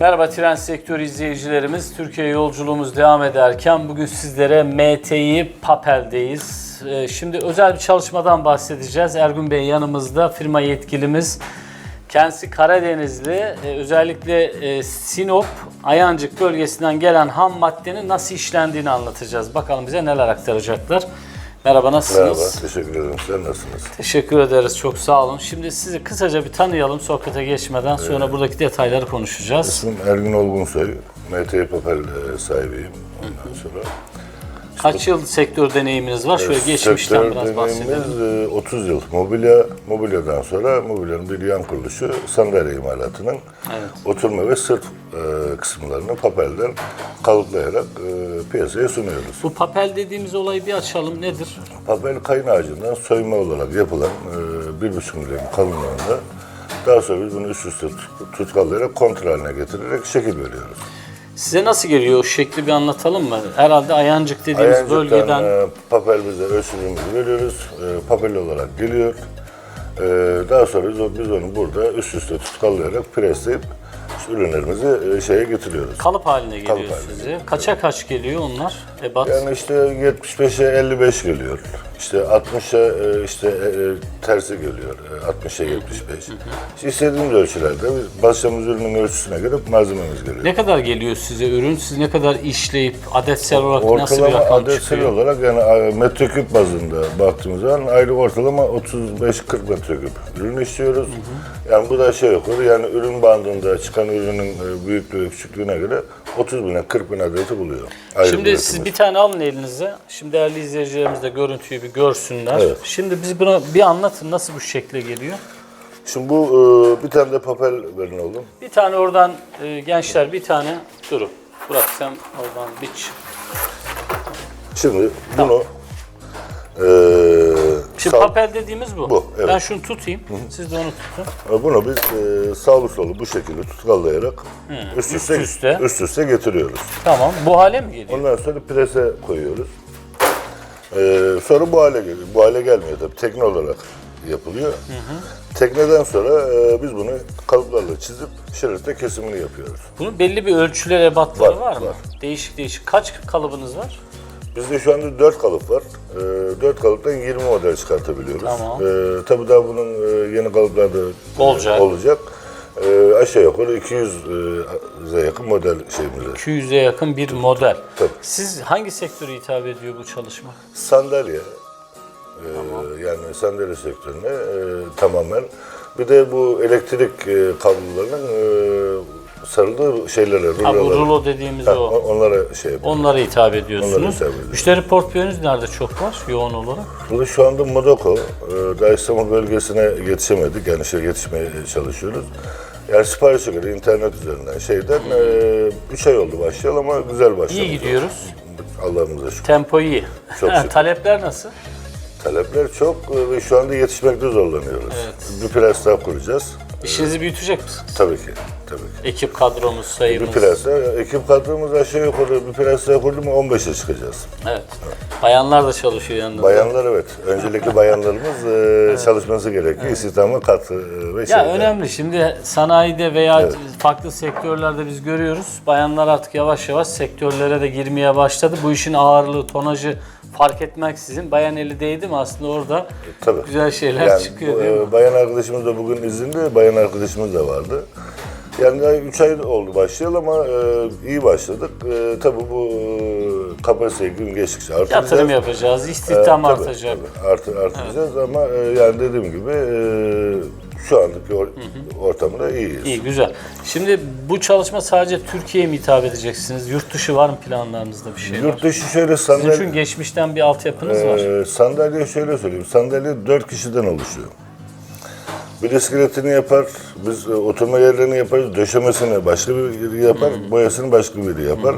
Merhaba tren sektörü izleyicilerimiz. Türkiye yolculuğumuz devam ederken bugün sizlere MTI Papel'deyiz. Ee, Şimdi özel bir çalışmadan bahsedeceğiz. Ergun Bey yanımızda firma yetkilimiz. Kendisi Karadenizli. Ee, Özellikle e, Sinop, Ayancık bölgesinden gelen ham maddenin nasıl işlendiğini anlatacağız. Bakalım bize neler aktaracaklar. Merhaba nasılsınız? Merhaba, teşekkür ederim. Sen nasılsınız? Teşekkür ederiz. Çok sağ olun. Şimdi sizi kısaca bir tanıyalım sohbete geçmeden. Sonra buradaki detayları konuşacağız. İsmim Ergün Olgunsoy. MT Papel e, sahibiyim. Ondan sonra Kaç yıl sektör deneyiminiz var? Şöyle geçmişten sektör biraz bahsedelim. deneyimimiz, e, 30 yıl. Mobilya, mobilyadan sonra mobilyanın bir yan kuruluşu sandalye imalatının Evet. oturma ve sırt e, kısımlarını papelden kalıplayarak e, piyasaya sunuyoruz. Bu papel dediğimiz olayı bir açalım. Nedir? Papel kayın ağacından soyma olarak yapılan e, bir buçuk milim kalınlığında daha sonra biz bunu üst üste tut- tutkallayarak kontrol haline getirerek şekil veriyoruz. Size nasıl geliyor o şekli bir anlatalım mı? Herhalde Ayancık dediğimiz Ayancık'tan bölgeden e, papel bize ölçümümüzü veriyoruz. E, papel olarak geliyor. E, daha sonra biz, onu burada üst üste tutkallayarak presleyip ürünlerimizi e, şeye getiriyoruz. kalıp haline geliyor Kalıp haline size. Kaça kaç geliyor onlar? Ebat. Yani işte 75'e 55 geliyor. İşte 60'a e, işte e, e, tersi geliyor. E, 60'a 75. İşte istediğimiz ölçülerde biz başladığımız ürünün ölçüsüne göre malzememiz geliyor. ne kadar geliyor size ürün? Siz ne kadar işleyip adetsel olarak nasıl bir Ortalama rakam adetsel çıkıyor? olarak yani metreküp bazında baktığımız zaman aylık ortalama 35-40 metreküp ürün işliyoruz. Yani bu da şey yukarı yani ürün bandında çıkan ürünün büyüklüğü küçüklüğüne göre 30 bin 40 bin adeti buluyor. Ayrı Şimdi siz bir tane alın elinize. Şimdi değerli izleyicilerimiz de görüntüyü bir görsünler. Evet. Şimdi biz bunu bir anlatın nasıl bu şekle geliyor? Şimdi bu e, bir tane de papel verin oğlum. Bir tane oradan e, gençler bir tane durun. Burak sen oradan biç. Şimdi bunu e, Şimdi sağ- papel dediğimiz bu. Bu, evet. Ben şunu tutayım. Siz de onu tutun. bunu biz e, sağlı solu bu şekilde tutkallayarak üst, üste, üst üste. üst üste getiriyoruz. Tamam. Bu hale mi geliyor? Ondan sonra prese koyuyoruz. Ee, sonra bu hale geliyor. Bu hale gelmiyor tabii. Tekne olarak yapılıyor. Tekneden sonra e, biz bunu kalıplarla çizip şeritte kesimini yapıyoruz. Bunun belli bir ölçüler ebatları var, Var, mı? var. Değişik değişik. Kaç kalıbınız var? Bizde şu anda 4 kalıp var. Ee, 4 kalıptan 20 model çıkartabiliyoruz. Tamam. Ee, tabii daha bunun e, yeni kalıplarda e, Olacak. olacak. Ee, aşağı yukarı 200'e yakın model şeyimiz var. 200'e yakın bir model. Tabii. Siz hangi sektöre hitap ediyor bu çalışma? Sandalye. Ee, yani sandalye sektörüne e, tamamen. Bir de bu elektrik e, kablolarının e, sarıldığı şeylerle, Ha, bu ruloları. rulo dediğimiz Ha, o. on- Onlara şey yapıyor. Onlara hitap ediyorsunuz. Onlara hitap. Müşteri portföyünüz nerede çok var yoğun olarak? Burada şu anda Modoko, e, daha İstanbul bölgesine yetişemedik. Yani şey yetişmeye çalışıyoruz. Yani siparişe göre internet üzerinden şeyden 3 ay oldu başlayalı ama güzel başladı. İyi gidiyoruz. Allah'ımıza şükür. Tempo iyi. Çok şükür. Talepler nasıl? Talepler çok e, ve şu anda yetişmekte zorlanıyoruz. Bir daha kuracağız. İşinizi büyütecek misiniz? Tabii ki. Tabii ki. Ekip kadromuz, Bir sayımız. plasa, ekip kadromuz aşağı yukarı bir plasa kurdu mu 15'e çıkacağız. Evet. Bayanlar da çalışıyor yanında. Bayanlar evet. Öncelikli bayanlarımız e, çalışması gerekiyor. İstihdama katkı e, ve Ya şeyde. önemli. Şimdi sanayide veya farklı sektörlerde biz görüyoruz. Bayanlar artık yavaş yavaş sektörlere de girmeye başladı. Bu işin ağırlığı, tonajı fark etmeksizin bayan eli değdi mi aslında orada Tabii. güzel şeyler Yani çıkıyor değil mi? e, bayan arkadaşımız da bugün izinde, bayan arkadaşımız da vardı. Yani daha 3 ay oldu başlayalı ama e, iyi başladık. E, tabii bu e, kapasiteyi gün geçtikçe artıracağız. Yatırım yapacağız, E, istihdam tabii, artacak. tabii, artır, artıracağız ama e, yani dediğim gibi e, şu andaki or, ortamda iyiyiz. İyi, güzel. Şimdi bu çalışma sadece Türkiye'ye mi hitap edeceksiniz? Yurt dışı var mı planlarınızda bir şey? Yurt dışı şöyle Sizin sandalye, çünkü geçmişten bir altyapınız var. e, sandalye şöyle söyleyeyim. Sandalye 4 kişiden oluşuyor. Bir iskeletini yapar, biz e, oturma yerlerini yaparız, döşemesini başka biri yapar, boyasını başka biri yapar.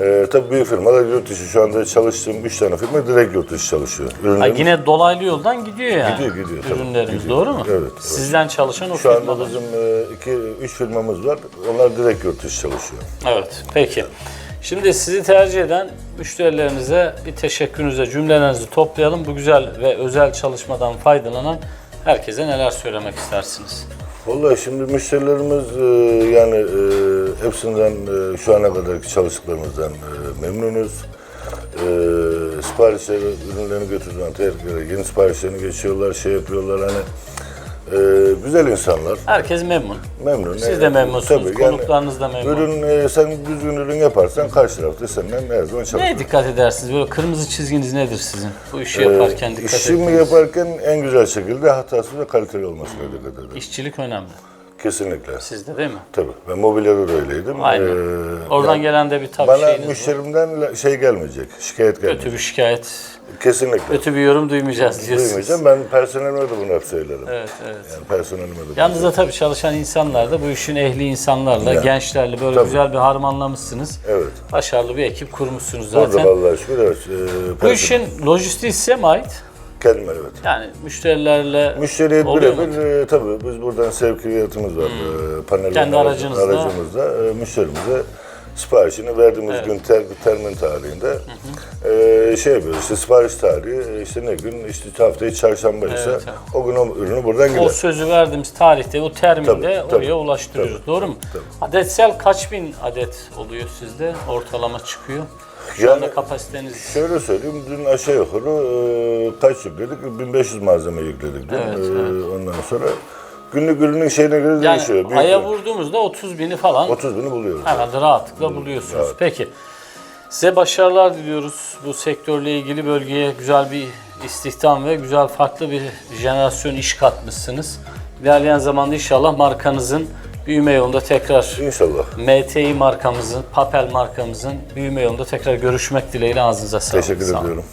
E, tabii büyük firmalar yurt dışı, şu anda çalıştığım 3 tane firma direkt yurt dışı çalışıyor. Ha, Ürünlerimiz yine dolaylı yoldan gidiyor yani. Gidiyor, gidiyor, tabii. Ürünleriniz Gidiyor. doğru mu? Evet, evet. Sizden çalışan o şu anda firmalar. bizim 2 3 firmamız var. Onlar direkt yurt dışı çalışıyor. Evet, peki. Şimdi sizi tercih eden müşterilerinize bir teşekkürünüze cümlelerinizi toplayalım. Bu güzel ve özel çalışmadan faydalanan herkese neler söylemek istersiniz? Vallahi şimdi müşterilerimiz e, yani e, hepsinden e, şu ana kadarki çalıştıklarımızdan memnunuz. E, siparişleri, ürünlerini götürdüğün tehlikelere yeni siparişlerini geçiyorlar, şey yapıyorlar hani e, güzel insanlar, Herkes memnun. memnun. Siz de memnunsunuz, Tabii, yani konuklarınız da memnun. Ürün, e, sen düzgün ürün yaparsan karşı tarafta senden her zaman çalışır. Neye dikkat edersiniz? Böyle kırmızı çizginiz nedir sizin? Bu işi yaparken dikkat İşimi ettiğiniz. yaparken en güzel şekilde hatasız ve kaliteli olmasına dikkat ederim. İşçilik önemli. Kesinlikle. Sizde değil mi? Tabii. Ben mobilyada da öyleydim. Aynen. Ee, Oradan yani gelen de bir tabii bana şeyiniz müşterimden şey gelmeyecek, şikayet gelmeyecek. Kötü bir şikayet, Kesinlikle. kötü bir yorum duymayacağız diyorsunuz. Duymayacağım. Ben personelime de bunu hep söylerim. Evet, evet. Yani personelime de. Yanınızda tabii çalışan insanlar da bu işin ehli insanlarla, Ya. gençlerle böyle Tabii. güzel bir harmanlamışsınız. Evet. Başarılı bir ekip kurmuşsunuz Burada zaten. vallahi şükür evet. E, Bu işin lojistiği size mi ait? Kendime evet. Yani müşterilerle Müşteriye oluyor mu? Hmm. birebir e, tabii biz buradan sevkiyatımız var. E, panel Kendi aracı- aracınızda. aracımızda e, müşterimize siparişini verdiğimiz gün ter, termin tarihinde e, şey yapıyoruz işte sipariş tarihi e, işte ne gün işte haftayı çarşamba ise Evet, evet. o gün o ürünü buradan gider. o sözü verdiğimiz tarihte, o terminde Tabii, tabii, oraya ulaştırıyoruz. tabii, Doğru mu? tabii. Adetsel kaç bin adet oluyor sizde? Ortalama çıkıyor. Şu Yani- anda kapasiteniz Şöyle söyleyeyim, dün aşağı yukarı e, kaç yükledik? 1500 malzeme yükledik dün. Evet, E, evet. Ondan sonra günlük ürünün şeyine göre değişiyor. yani Büyük aya vurduğumuzda 30 bini falan 30 bini buluyoruz. herhalde rahatlıkla buluyorsunuz. Peki. Size başarılar diliyoruz. Bu sektörle ilgili bölgeye güzel bir istihdam ve güzel farklı bir jenerasyon iş katmışsınız. İlerleyen zamanda inşallah markanızın büyüme yolunda tekrar İnşallah. MTI markamızın, Papel markamızın büyüme yolunda tekrar görüşmek dileğiyle ağzınıza sağlık. Teşekkür Sağ olun. ediyorum.